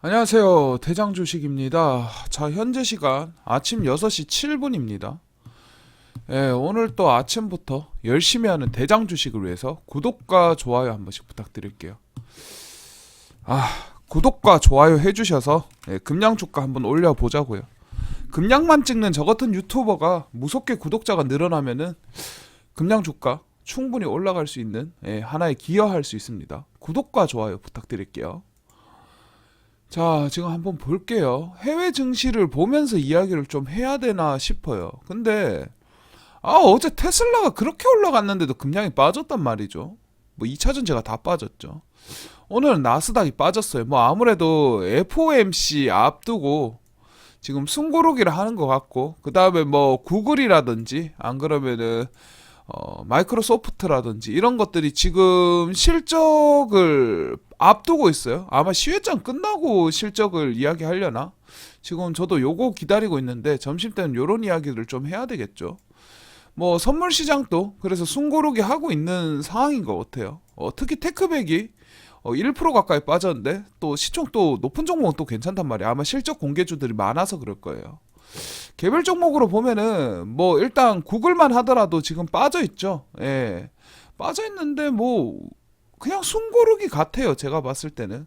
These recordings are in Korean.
안녕하세요. 대장 주식입니다. 자, 현재 시간 아침 6시 7분입니다. 예, 오늘 또 아침부터 열심히 하는 대장 주식을 위해서 구독과 좋아요 한 번씩 부탁드릴게요. 아, 구독과 좋아요 해주셔서 예, 금양 주가 한번 올려보자고요. 금양만 찍는 저 같은 유튜버가 무섭게 구독자가 늘어나면은 금양 주가 충분히 올라갈 수 있는 예, 하나의 기여할 수 있습니다. 구독과 좋아요 부탁드릴게요. 자, 지금 한번 볼게요. 해외 증시를 보면서 이야기를 좀 해야 되나 싶어요. 근데, 아, 어제 테슬라가 그렇게 올라갔는데도 금량이 빠졌단 말이죠. 뭐 2차 전지가 다 빠졌죠. 오늘은 나스닥이 빠졌어요. 뭐 아무래도 FOMC 앞두고 지금 숨고르기를 하는 것 같고, 그 다음에 뭐 구글이라든지, 안 그러면은, 어, 마이크로소프트라든지 이런 것들이 지금 실적을 앞두고 있어요. 아마 시회장 끝나고 실적을 이야기하려나? 지금 저도 요거 기다리고 있는데 점심 때는 요런 이야기를 좀 해야 되겠죠. 뭐 선물 시장도 그래서 숨고르기 하고 있는 상황인 것 같아요. 어, 특히 테크백이 어, 1% 가까이 빠졌는데 또 시총 또 높은 종목은 또 괜찮단 말이에요. 아마 실적 공개주들이 많아서 그럴 거예요. 개별 종목으로 보면은 뭐 일단 구글만 하더라도 지금 빠져 있죠. 예. 빠져 있는데 뭐 그냥 숨고르기 같아요. 제가 봤을 때는.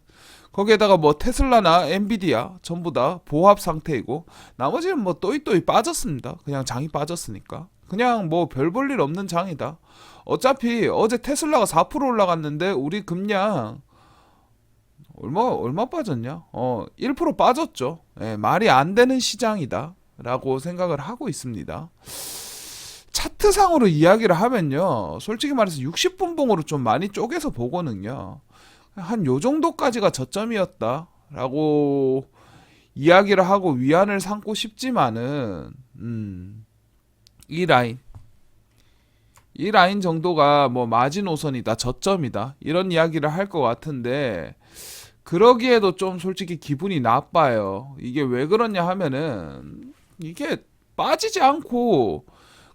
거기에다가 뭐 테슬라나 엔비디아 전부 다 보합 상태이고 나머지는 뭐 또이또이 빠졌습니다. 그냥 장이 빠졌으니까. 그냥 뭐 별 볼 일 없는 장이다. 어차피 어제 테슬라가 4% 올라갔는데 우리 금량 얼마 얼마 빠졌냐? 어, 1% 빠졌죠. 예, 말이 안 되는 시장이다 라고 생각을 하고 있습니다. 차트상으로 이야기를 하면요. 솔직히 말해서 60분 봉으로 좀 많이 쪼개서 보거든요. 한 요 정도까지가 저점이었다 라고 이야기를 하고 위안을 삼고 싶지만은 음, 이 라인 이 라인 정도가 뭐 마지노선이다 저점이다 이런 이야기를 할 것 같은데 그러기에도 좀 솔직히 기분이 나빠요. 이게 왜 그러냐 하면은 이게 빠지지 않고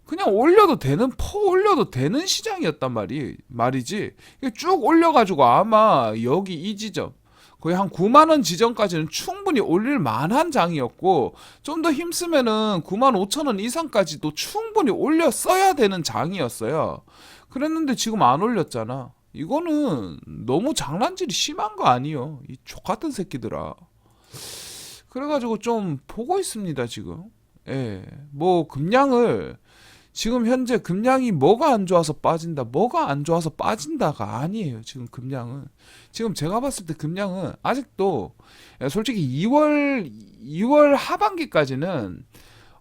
그냥 올려도 되는 퍼 올려도 되는 시장이었단 말이 말이지. 쭉 올려가지고 아마 여기 이 지점 거의 한 9만 원 지점까지는 충분히 올릴 만한 장이었고 좀 더 힘쓰면은 9만 5천 원 이상까지도 충분히 올려 써야 되는 장이었어요. 그랬는데 지금 안 올렸잖아. 이거는 너무 장난질이 심한 거 아니요? 이 족같은 새끼들아. 그래가지고 좀 보고 있습니다 지금. 예, 뭐 금량을 지금 현재 금량이 뭐가 안 좋아서 빠진다, 뭐가 안 좋아서 빠진다가 아니에요. 지금 금량은 지금 제가 봤을 때 금량은 아직도 예, 솔직히 2월 2월 하반기까지는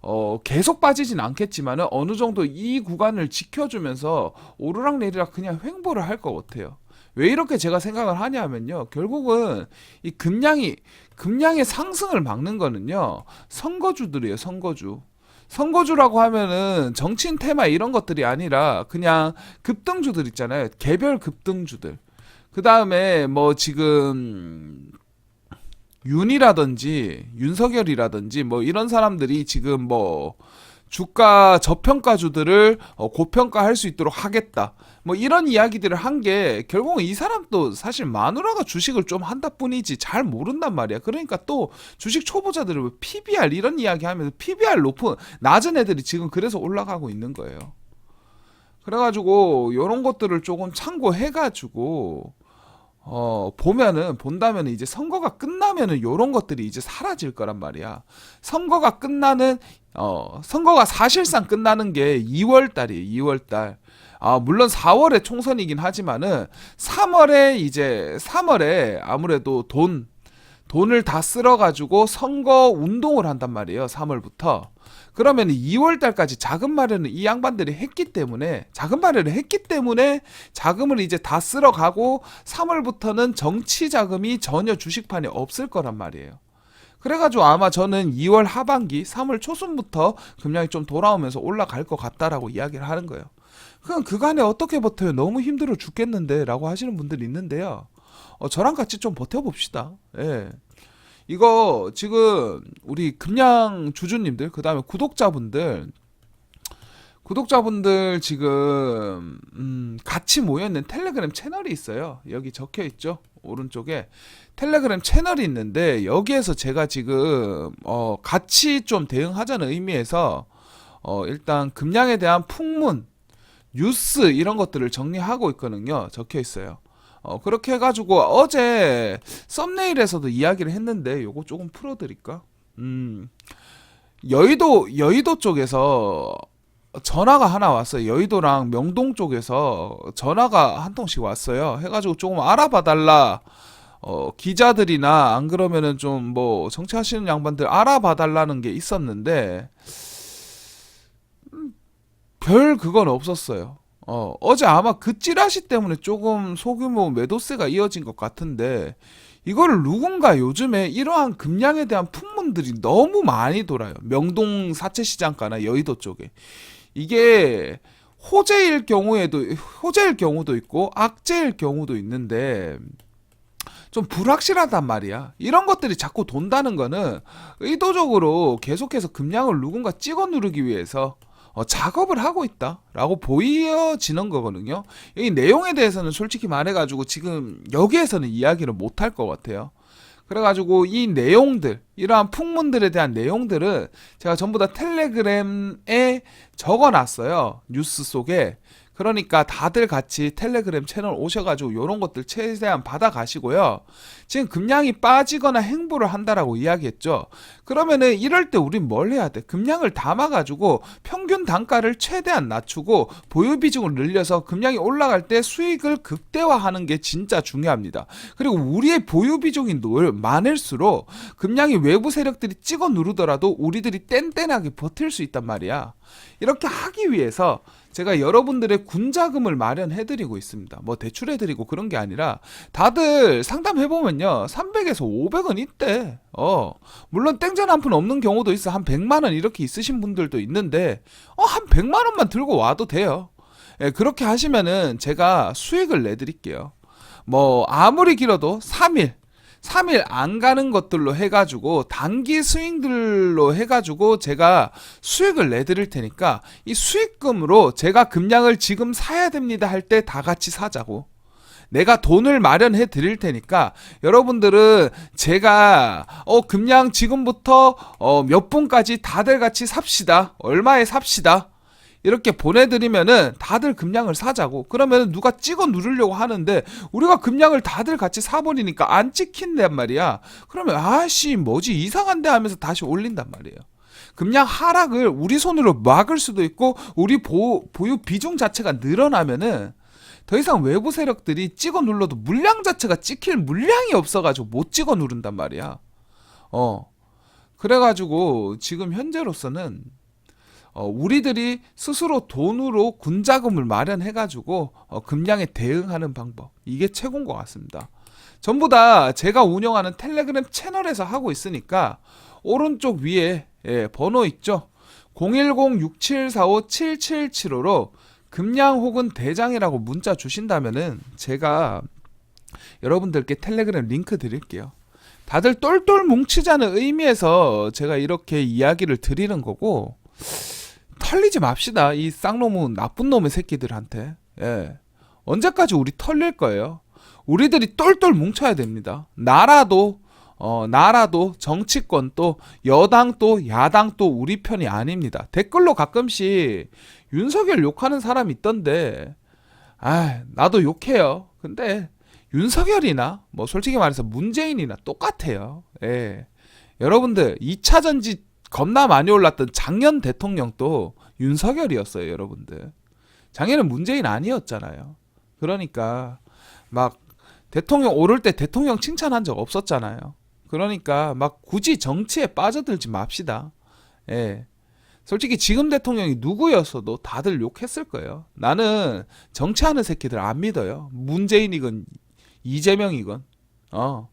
어, 계속 빠지진 않겠지만은 어느 정도 이 구간을 지켜주면서 오르락 내리락 그냥 횡보를 할 것 같아요. 왜 이렇게 제가 생각을 하냐면요. 결국은 이 금량이 금량의 상승을 막는 거는요. 선거주들이에요. 선거주. 선거주라고 하면은 정치인 테마 이런 것들이 아니라 그냥 급등주들 있잖아요. 개별 급등주들. 그 다음에 뭐 지금 윤이라든지 윤석열이라든지 뭐 이런 사람들이 지금 뭐 주가 저평가주들을 어, 고평가할 수 있도록 하겠다. 뭐 이런 이야기들을 한 게 결국은 이 사람도 사실 마누라가 주식을 좀 한다 뿐이지 잘 모른단 말이야. 그러니까 또 주식 초보자들을 왜 PBR 이런 이야기 하면서 PBR 높은 낮은 애들이 지금 그래서 올라가고 있는 거예요. 그래가지고 이런 것들을 조금 참고해가지고 어, 보면은, 본다면은 이제 선거가 끝나면은 요런 것들이 이제 사라질 거란 말이야. 선거가 끝나는, 어, 선거가 사실상 끝나는 게 2월 달이에요, 2월 달. 아, 물론 4월에 총선이긴 하지만은 3월에 이제 3월에 아무래도 돈, 돈을 다 쓸어가지고 선거 운동을 한단 말이에요, 3월부터. 그러면 2월 달까지 자금 마련을 이 양반들이 했기 때문에 자금 마련을 했기 때문에 자금을 이제 다 쓸어가고 3월부터는 정치 자금이 전혀 주식판에 없을 거란 말이에요. 그래가지고 아마 저는 2월 하반기, 3월 초순부터 금량이 좀 돌아오면서 올라갈 것 같다라고 이야기를 하는 거예요. 그럼 그간에 어떻게 버텨요? 너무 힘들어 죽겠는데 라고 하시는 분들이 있는데요. 어, 저랑 같이 좀 버텨봅시다. 예. 이거 지금 우리 금양 주주님들 그다음에 구독자분들 구독자분들 지금 음, 같이 모여 있는 텔레그램 채널이 있어요. 여기 적혀 있죠. 오른쪽에 텔레그램 채널이 있는데 여기에서 제가 지금 어 같이 좀 대응하자는 의미에서 어 일단 금양에 대한 풍문, 뉴스 이런 것들을 정리하고 있거든요. 적혀 있어요. 어 그렇게 해가지고 어제 썸네일에서도 이야기를 했는데 요거 조금 풀어드릴까? 음 여의도 여의도 쪽에서 전화가 하나 왔어요. 여의도랑 명동 쪽에서 전화가 한 통씩 왔어요. 해가지고 조금 알아봐 달라. 어, 기자들이나 안 그러면은 좀 뭐 정치하시는 양반들 알아봐 달라는 게 있었는데 음, 별 그건 없었어요. 어, 어제 아마 그 찌라시 때문에 조금 소규모 매도세가 이어진 것 같은데 이거를 누군가 요즘에 이러한 금량에 대한 풍문들이 너무 많이 돌아요. 명동 사채 시장가나 여의도 쪽에. 이게 호재일 경우에도 호재일 경우도 있고 악재일 경우도 있는데 좀 불확실하단 말이야. 이런 것들이 자꾸 돈다는 거는 의도적으로 계속해서 금량을 누군가 찍어 누르기 위해서 어, 작업을 하고 있다라고 보여지는 거거든요. 이 내용에 대해서는 솔직히 말해가지고 지금 여기에서는 이야기를 못 할 것 같아요. 그래가지고 이 내용들, 이러한 풍문들에 대한 내용들은 제가 전부 다 텔레그램에 적어 놨어요. 뉴스 속에. 그러니까 다들 같이 텔레그램 채널 오셔가지고 이런 것들 최대한 받아가시고요. 지금 금량이 빠지거나 행보를 한다라고 이야기했죠. 그러면은 이럴 때 우린 뭘 해야 돼? 금량을 담아가지고 평균 단가를 최대한 낮추고 보유 비중을 늘려서 금량이 올라갈 때 수익을 극대화하는 게 진짜 중요합니다. 그리고 우리의 보유 비중이 놀- 많을수록 금량이 외부 세력들이 찍어 누르더라도 우리들이 뗀뗀하게 버틸 수 있단 말이야. 이렇게 하기 위해서 제가 여러분들의 군자금을 마련해드리고 있습니다. 뭐 대출해드리고 그런 게 아니라 다들 상담해보면요. 300에서 500원 있대. 어. 물론 땡전 한 푼 없는 경우도 있어. 한 100만원 이렇게 있으신 분들도 있는데, 어, 한 100만원만 들고 와도 돼요. 예, 그렇게 하시면은 제가 수익을 내드릴게요. 뭐, 아무리 길어도 3일. 3일 안 가는 것들로 해가지고 단기 스윙들로 해가지고 제가 수익을 내드릴 테니까 이 수익금으로 제가 금량을 지금 사야 됩니다 할 때 다 같이 사자고. 내가 돈을 마련해 드릴 테니까 여러분들은 제가 어 금량 지금부터 어 몇 분까지 다들 같이 삽시다. 얼마에 삽시다 이렇게 보내드리면은 다들 금량을 사자고. 그러면 누가 찍어 누르려고 하는데 우리가 금량을 다들 같이 사버리니까 안 찍힌단 말이야. 그러면 아씨 뭐지? 이상한데 하면서 다시 올린단 말이에요. 금량 하락을 우리 손으로 막을 수도 있고 우리 보, 보유 비중 자체가 늘어나면은 더 이상 외부 세력들이 찍어 눌러도 물량 자체가 찍힐 물량이 없어가지고 못 찍어 누른단 말이야. 어. 그래가지고 지금 현재로서는 어, 우리들이 스스로 돈으로 군자금을 마련해가지고 어, 금량에 대응하는 방법 이게 최고인 것 같습니다. 전부 다 제가 운영하는 텔레그램 채널에서 하고 있으니까 오른쪽 위에 예, 번호 있죠? 010-6745-7775로 금량 혹은 대장이라고 문자 주신다면은 제가 여러분들께 텔레그램 링크 드릴게요. 다들 똘똘 뭉치자는 의미에서 제가 이렇게 이야기를 드리는 거고 털리지 맙시다. 이 쌍놈은 나쁜 놈의 새끼들한테. 예. 언제까지 우리 털릴 거예요? 우리들이 똘똘 뭉쳐야 됩니다. 나라도 어, 나라도 정치권 또 여당 또 야당 또 우리 편이 아닙니다. 댓글로 가끔씩 윤석열 욕하는 사람 있던데 아, 나도 욕해요. 근데 윤석열이나 뭐 솔직히 말해서 문재인이나 똑같아요. 예. 여러분들 2차 전지 겁나 많이 올랐던 작년 대통령 도 윤석열이었어요, 여러분들. 작년은 문재인 아니었잖아요. 그러니까 막 대통령 오를 때 대통령 칭찬한 적 없었잖아요. 그러니까 막 굳이 정치에 빠져들지 맙시다. 예. 솔직히 지금 대통령이 누구였어도 다들 욕했을 거예요. 나는 정치하는 새끼들 안 믿어요. 문재인이건 이재명이건 어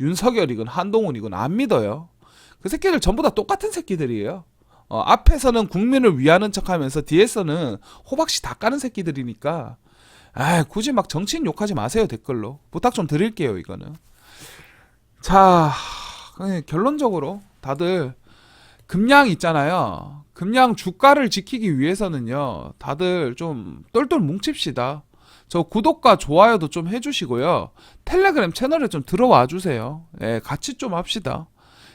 윤석열이건 한동훈이건 안 믿어요. 그 새끼들 전부 다 똑같은 새끼들이에요. 어, 앞에서는 국민을 위하는 척하면서 뒤에서는 호박씨 다 까는 새끼들이니까 아 굳이 막 정치인 욕하지 마세요 댓글로 부탁 좀 드릴게요 이거는 자 결론적으로 다들 금량 있잖아요 금량 주가를 지키기 위해서는요 다들 좀 똘똘 뭉칩시다 저 구독과 좋아요도 좀 해주시고요. 텔레그램 채널에 좀 들어와 주세요. 예, 같이 좀 합시다.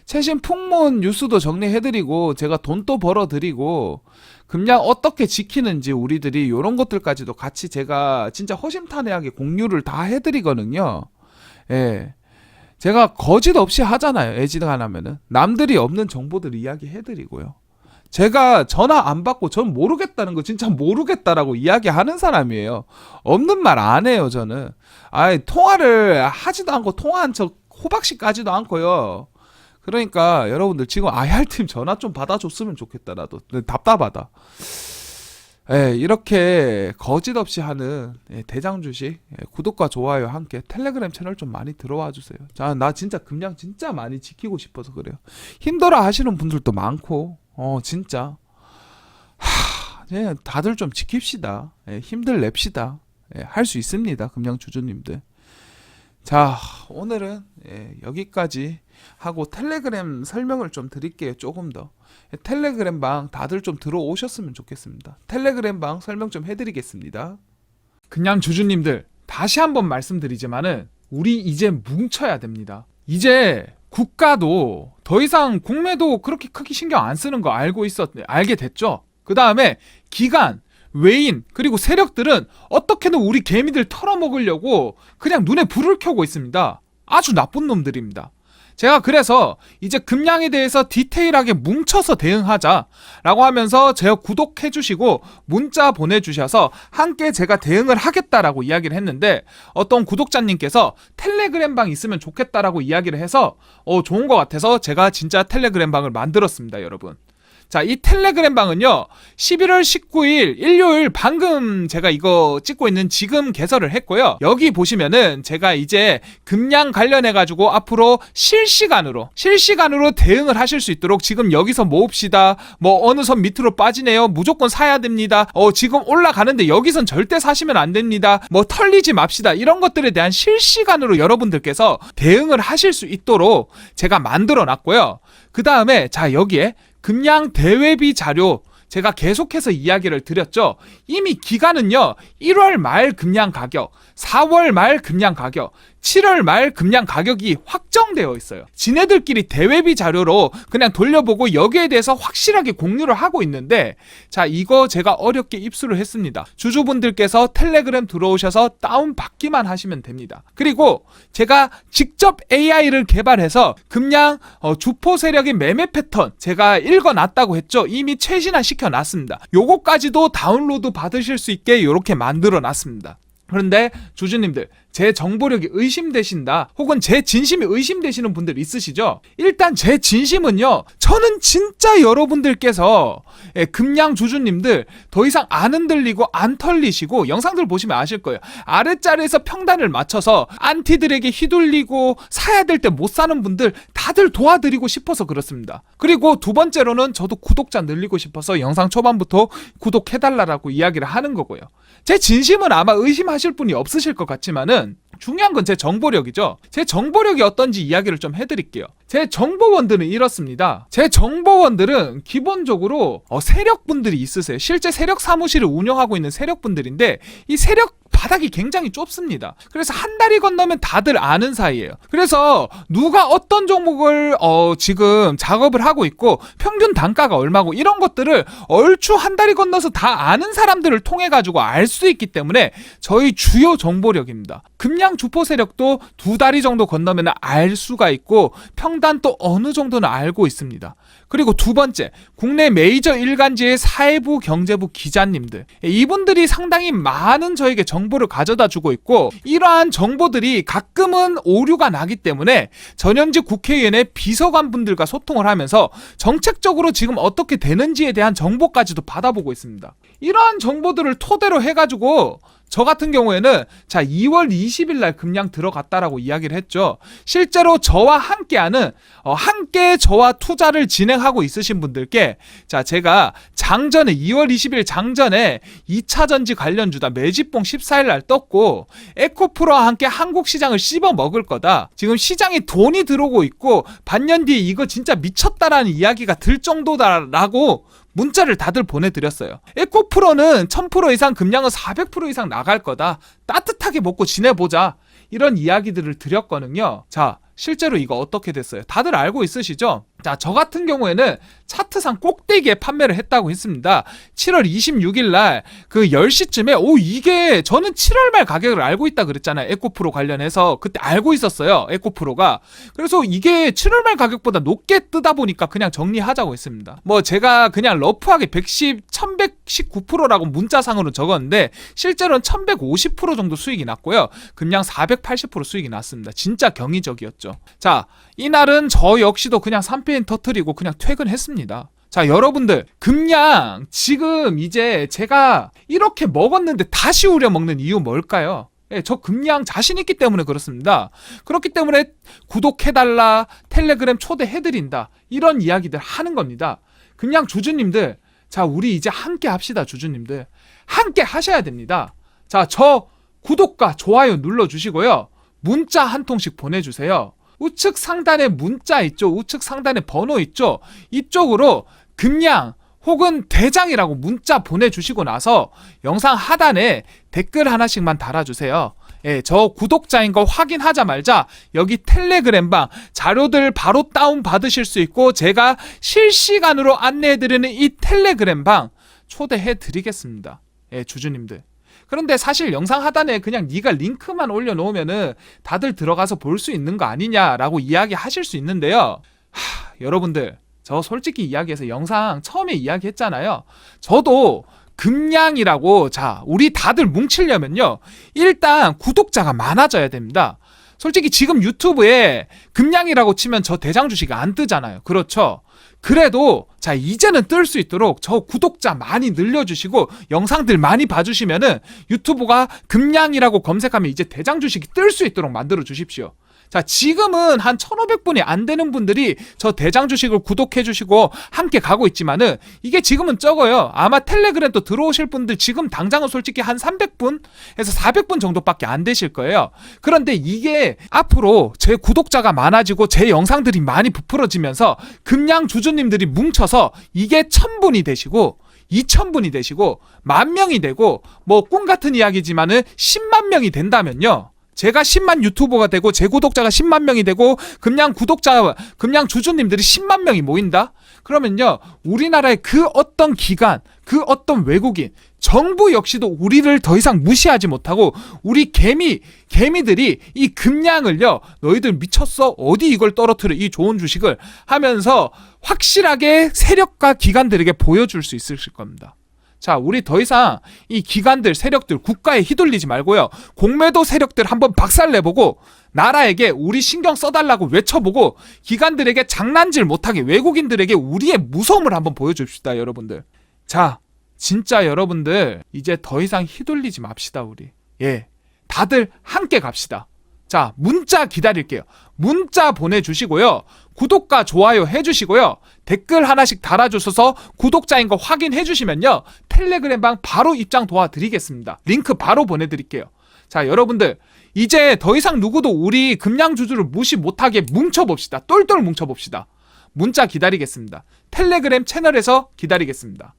최신 풍문 뉴스도 정리해드리고 제가 돈도 벌어드리고 금량 어떻게 지키는지 우리들이 이런 것들까지도 같이 제가 진짜 허심탄회하게 공유를 다 해드리거든요. 예. 제가 거짓 없이 하잖아요. 애지가 하면은 남들이 없는 정보들 이야기 해드리고요. 제가 전화 안 받고 전 모르겠다는 거 진짜 모르겠다라고 이야기하는 사람이에요. 없는 말 안 해요 저는. 아이 통화를 하지도 않고 통화한 척 호박씨 까지도 않고요. 그러니까 여러분들 지금 IR팀 전화 좀 받아줬으면 좋겠다 나도 답답하다. 예, 이렇게 거짓 없이 하는 예, 대장 주식 예, 구독과 좋아요 함께 텔레그램 채널 좀 많이 들어와 주세요. 자, 나 진짜 금량 진짜 많이 지키고 싶어서 그래요. 힘들어 하시는 분들도 많고, 어, 진짜. 하, 예, 다들 좀 지킵시다. 예, 힘들 냅시다. 예, 할 수 있습니다. 금량 주주님들. 자, 오늘은 예, 여기까지 하고 텔레그램 설명을 좀 드릴게요. 조금 더. 텔레그램 방 다들 좀 들어오셨으면 좋겠습니다. 텔레그램 방 설명 좀 해드리겠습니다. 그냥 주주님들 다시 한번 말씀드리지만은 우리 이제 뭉쳐야 됩니다. 이제 국가도 더 이상 국내도 그렇게 크게 신경 안 쓰는 거 알고 있었 알게 됐죠. 그 다음에 기관 외인 그리고 세력들은 어떻게든 우리 개미들 털어먹으려고 그냥 눈에 불을 켜고 있습니다. 아주 나쁜 놈들입니다. 제가 그래서 이제 금량에 대해서 디테일하게 뭉쳐서 대응하자라고 하면서 제가 구독해 주시고 문자 보내 주셔서 함께 제가 대응을 하겠다라고 이야기를 했는데 어떤 구독자님께서 텔레그램 방 있으면 좋겠다라고 이야기를 해서 어 좋은 것 같아서 제가 진짜 텔레그램 방을 만들었습니다 여러분 자, 이 텔레그램 방은요, 11월 19일 일요일 방금 제가 이거 찍고 있는 지금 개설을 했고요. 여기 보시면은 제가 이제 금량 관련해 가지고 앞으로 실시간으로, 실시간으로 대응을 하실 수 있도록 지금 여기서 모읍시다. 뭐 어느 선 밑으로 빠지네요. 무조건 사야 됩니다. 어, 지금 올라가는데 여기선 절대 사시면 안 됩니다. 뭐 털리지 맙시다. 이런 것들에 대한 실시간으로 여러분들께서 대응을 하실 수 있도록 제가 만들어 놨고요. 그 다음에 자, 여기에 금양 대외비 자료 제가 계속해서 이야기를 드렸죠. 이미 기간은요. 1월 말 금양 가격, 4월 말 금양 가격, 7월 말 금양 가격이 확정되어 있어요. 지네들끼리 대외비 자료로 그냥 돌려보고 여기에 대해서 확실하게 공유를 하고 있는데 자, 이거 제가 어렵게 입수를 했습니다. 주주분들께서 텔레그램 들어오셔서 다운 받기만 하시면 됩니다. 그리고 제가 직접 AI를 개발해서 금양 어, 주포 세력의 매매 패턴 제가 읽어놨다고 했죠. 이미 최신화 시켜놨습니다. 요거까지도 다운로드 받으실 수 있게 이렇게 만들어 놨습니다. 그런데 주주님들 제 정보력이 의심되신다 혹은 제 진심이 의심되시는 분들 있으시죠? 일단 제 진심은요 저는 진짜 여러분들께서 예, 금양 주주님들 더 이상 안 흔들리고 안 털리시고 영상들 보시면 아실 거예요. 아랫자리에서 평단을 맞춰서 안티들에게 휘둘리고 사야 될 때 못 사는 분들 다들 도와드리고 싶어서 그렇습니다. 그리고 두 번째로는 저도 구독자 늘리고 싶어서 영상 초반부터 구독해달라고 이야기를 하는 거고요. 제 진심은 아마 의심하실 분이 없으실 것 같지만은 중요한 건 제 정보력이죠. 제 정보력이 어떤지 이야기를 좀 해드릴게요. 제 정보원들은 이렇습니다. 제 정보원들은 기본적으로 어, 세력분들이 있으세요. 실제 세력 사무실을 운영하고 있는 세력분들인데 이 세력 바닥이 굉장히 좁습니다. 그래서 한 달이 건너면 다들 아는 사이예요. 그래서 누가 어떤 종목을 어, 지금 작업을 하고 있고 평균 단가가 얼마고 이런 것들을 얼추 한 달이 건너서 다 아는 사람들을 통해 가지고 알 수 있기 때문에 저희 주요 정보력입니다. 금양 주포 세력도 두 다리 정도 건너면 알 수가 있고 평단 또 어느 정도는 알고 있습니다. 그리고 두 번째, 국내 메이저 일간지의 사회부 경제부 기자님들. 이분들이 상당히 많은 저에게 정보 를 가져다 주고 있고, 이러한 정보들이 가끔은 오류가 나기 때문에 전현직 국회의원의 비서관 분들과 소통을 하면서 정책적으로 지금 어떻게 되는지에 대한 정보까지도 받아보고 있습니다. 이러한 정보들을 토대로 해가지고 저 같은 경우에는 자 2월 20일 날 금량 들어갔다라고 이야기를 했죠. 실제로 저와 함께하는 어, 함께 저와 투자를 진행하고 있으신 분들께 자 제가 장전에 2월 20일 장전에 2차 전지 관련 주다 매집봉 14일 날 떴고 에코프로와 함께 한국 시장을 씹어 먹을 거다. 지금 시장에 돈이 들어오고 있고 반년 뒤에 이거 진짜 미쳤다라는 이야기가 들 정도다라고 문자를 다들 보내드렸어요. 에코프로는 1000% 이상 금량은 400% 이상 나갈 거다. 따뜻하게 먹고 지내보자. 이런 이야기들을 드렸거든요. 자, 실제로 이거 어떻게 됐어요? 다들 알고 있으시죠? 자, 저 같은 경우에는 차트상 꼭대기에 판매를 했다고 했습니다. 7월 26일 날 그 10시쯤에 오 이게 저는 7월 말 가격을 알고 있다 그랬잖아요. 에코프로 관련해서 그때 알고 있었어요. 에코프로가. 그래서 이게 7월 말 가격보다 높게 뜨다 보니까 그냥 정리하자고 했습니다. 뭐 제가 그냥 러프하게 110, 1119%라고 문자상으로 적었는데 실제로는 1150% 정도 수익이 났고요. 금량 480% 수익이 났습니다. 진짜 경이적이었죠. 자, 이날은 저 역시도 그냥 3페인 터트리고 그냥 퇴근했습니다. 자, 여러분들, 금량 지금 이제 제가 이렇게 먹었는데 다시 우려 먹는 이유 뭘까요? 예, 저 금량 자신 있기 때문에 그렇습니다. 그렇기 때문에 구독해달라, 텔레그램 초대해드린다, 이런 이야기들 하는 겁니다. 금량 주주님들, 자, 우리 이제 함께 합시다, 주주님들. 함께 하셔야 됩니다. 자, 저 구독과 좋아요 눌러주시고요. 문자 한 통씩 보내주세요. 우측 상단에 문자 있죠? 우측 상단에 번호 있죠? 이쪽으로 금량 혹은 대장이라고 문자 보내주시고 나서 영상 하단에 댓글 하나씩만 달아주세요. 예, 저 구독자인 거 확인하자마자 여기 텔레그램 방 자료들 바로 다운 받으실 수 있고 제가 실시간으로 안내해 드리는 이 텔레그램 방 초대해 드리겠습니다. 예, 주주님들. 그런데 사실 영상 하단에 그냥 네가 링크만 올려놓으면은 다들 들어가서 볼 수 있는 거 아니냐라고 이야기하실 수 있는데요. 하, 여러분들 저 솔직히 이야기해서 영상 처음에 이야기했잖아요. 저도 금량이라고 자 우리 다들 뭉치려면요 일단 구독자가 많아져야 됩니다. 솔직히 지금 유튜브에 금량이라고 치면 저 대장 주식 안 뜨잖아요. 그렇죠? 그래도 자 이제는 뜰 수 있도록 저 구독자 많이 늘려주시고 영상들 많이 봐주시면은 유튜브가 금량이라고 검색하면 이제 대장 주식이 뜰 수 있도록 만들어 주십시오. 자, 지금은 한 1,500분이 안 되는 분들이 저 대장 주식을 구독해 주시고 함께 가고 있지만은 이게 지금은 적어요. 아마 텔레그램 또 들어오실 분들 지금 당장은 솔직히 한 300분에서 400분 정도밖에 안 되실 거예요. 그런데 이게 앞으로 제 구독자가 많아지고 제 영상들이 많이 부풀어지면서 금양 주주님들이 뭉쳐서 이게 1000분이 되시고 2,000분이 되시고 만 명이 되고 뭐 꿈 같은 이야기지만은 10만 명이 된다면요. 제가 10만 유튜버가 되고 제 구독자가 10만 명이 되고 금양 구독자 금양 주주님들이 10만 명이 모인다. 그러면요. 우리나라의 그 어떤 기관, 그 어떤 외국인, 정부 역시도 우리를 더 이상 무시하지 못하고 우리 개미 개미들이 이 금량을요. 너희들 미쳤어? 어디 이걸 떨어뜨려 이 좋은 주식을 하면서 확실하게 세력과 기관들에게 보여줄 수 있을 겁니다. 자, 우리 더 이상 이 기관들, 세력들, 국가에 휘둘리지 말고요. 공매도 세력들 한번 박살 내보고, 나라에게 우리 신경 써달라고 외쳐보고, 기관들에게 장난질 못하게 외국인들에게 우리의 무서움을 한번 보여줍시다, 여러분들. 자, 진짜 여러분들, 이제 더 이상 휘둘리지 맙시다, 우리. 예. 다들 함께 갑시다. 자, 문자 기다릴게요. 문자 보내주시고요. 구독과 좋아요 해주시고요. 댓글 하나씩 달아주셔서 구독자인 거 확인해주시면요. 텔레그램방 바로 입장 도와드리겠습니다. 링크 바로 보내드릴게요. 자, 여러분들. 이제 더 이상 누구도 우리 금양주주를 무시 못하게 뭉쳐봅시다. 똘똘 뭉쳐봅시다. 문자 기다리겠습니다. 텔레그램 채널에서 기다리겠습니다.